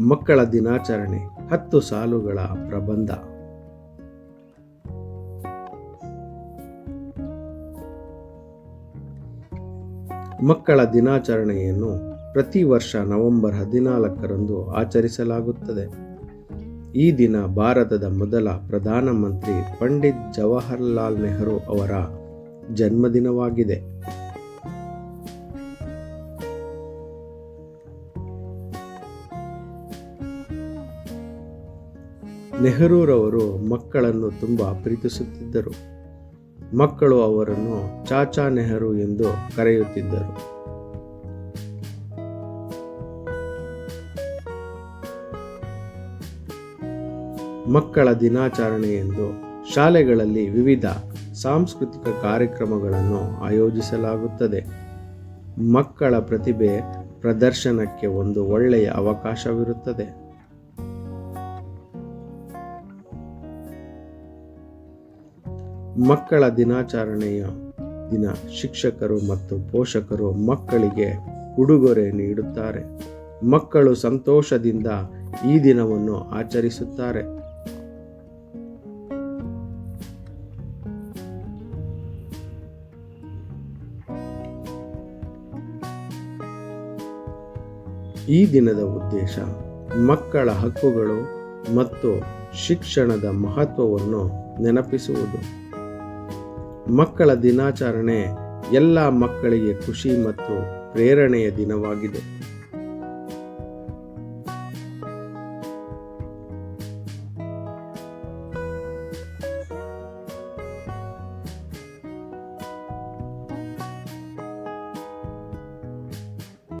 ಮಕ್ಕಳ ದಿನಾಚರಣೆ, ಹತ್ತು ಸಾಲುಗಳ ಪ್ರಬಂಧ. ಮಕ್ಕಳ ದಿನಾಚರಣೆಯನ್ನು ಪ್ರತಿ ವರ್ಷ ನವೆಂಬರ್ ಹದಿನಾಲ್ಕರಂದು ಆಚರಿಸಲಾಗುತ್ತದೆ. ಈ ದಿನ ಭಾರತದ ಮೊದಲ ಪ್ರಧಾನಮಂತ್ರಿ ಪಂಡಿತ್ ಜವಾಹರ್ಲಾಲ್ ನೆಹರು ಅವರ ಜನ್ಮದಿನವಾಗಿದೆ. ನೆಹರೂರವರು ಮಕ್ಕಳನ್ನು ತುಂಬ ಪ್ರೀತಿಸುತ್ತಿದ್ದರು. ಮಕ್ಕಳು ಅವರನ್ನು ಚಾಚಾ ನೆಹರು ಎಂದು ಕರೆಯುತ್ತಿದ್ದರು. ಮಕ್ಕಳ ದಿನಾಚರಣೆ ಎಂದು ಶಾಲೆಗಳಲ್ಲಿ ವಿವಿಧ ಸಾಂಸ್ಕೃತಿಕ ಕಾರ್ಯಕ್ರಮಗಳನ್ನು ಆಯೋಜಿಸಲಾಗುತ್ತದೆ. ಮಕ್ಕಳ ಪ್ರತಿಭೆ ಪ್ರದರ್ಶನಕ್ಕೆ ಒಂದು ಒಳ್ಳೆಯ ಅವಕಾಶವಿರುತ್ತದೆ. ಮಕ್ಕಳ ದಿನಾಚರಣೆಯ ದಿನ. ಶಿಕ್ಷಕರು ಮತ್ತು ಪೋಷಕರು ಮಕ್ಕಳಿಗೆ ಉಡುಗೊರೆ ನೀಡುತ್ತಾರೆ. ಮಕ್ಕಳು ಸಂತೋಷದಿಂದ ಈ ದಿನವನ್ನು ಆಚರಿಸುತ್ತಾರೆ. ಈ ದಿನದ ಉದ್ದೇಶ ಮಕ್ಕಳ ಹಕ್ಕುಗಳು ಮತ್ತು ಶಿಕ್ಷಣದ ಮಹತ್ವವನ್ನು ನೆನಪಿಸುವುದು. ಮಕ್ಕಳ ದಿನಾಚರಣೆ ಎಲ್ಲ ಮಕ್ಕಳಿಗೆ ಖುಷಿ ಮತ್ತು ಪ್ರೇರಣೆಯ ದಿನವಾಗಿದೆ.